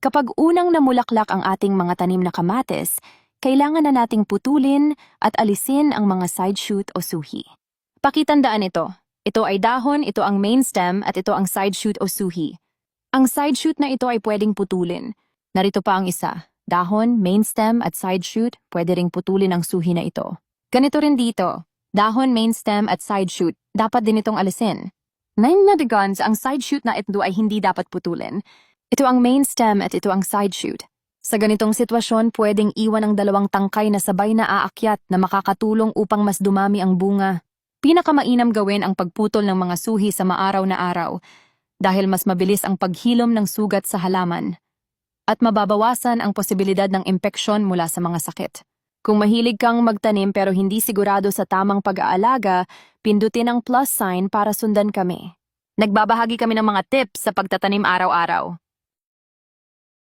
Kapag unang namulaklak ang ating mga tanim na kamatis, kailangan na nating putulin at alisin ang mga side shoot o suhi. Pakitandaan ito. Ito ay dahon, ito ang main stem, at ito ang side shoot o suhi. Ang side shoot na ito ay pwedeng putulin. Narito pa ang isa. Dahon, main stem, at side shoot, pwede ring putulin ang suhi na ito. Ganito rin dito. Dahon, main stem, at side shoot, dapat din itong alisin. Nine na guns, ang side shoot na ito ay hindi dapat putulin. Ito ang main stem at ito ang side shoot. Sa ganitong sitwasyon, pwedeng iwan ang dalawang tangkay na sabay na aakyat na makakatulong upang mas dumami ang bunga. Pinakamainam gawin ang pagputol ng mga suhi sa maaraw na araw dahil mas mabilis ang paghilom ng sugat sa halaman at mababawasan ang posibilidad ng impeksyon mula sa mga sakit. Kung mahilig kang magtanim pero hindi sigurado sa tamang pag-aalaga, pindutin ang plus sign para sundan kami. Nagbabahagi kami ng mga tips sa pagtatanim araw-araw.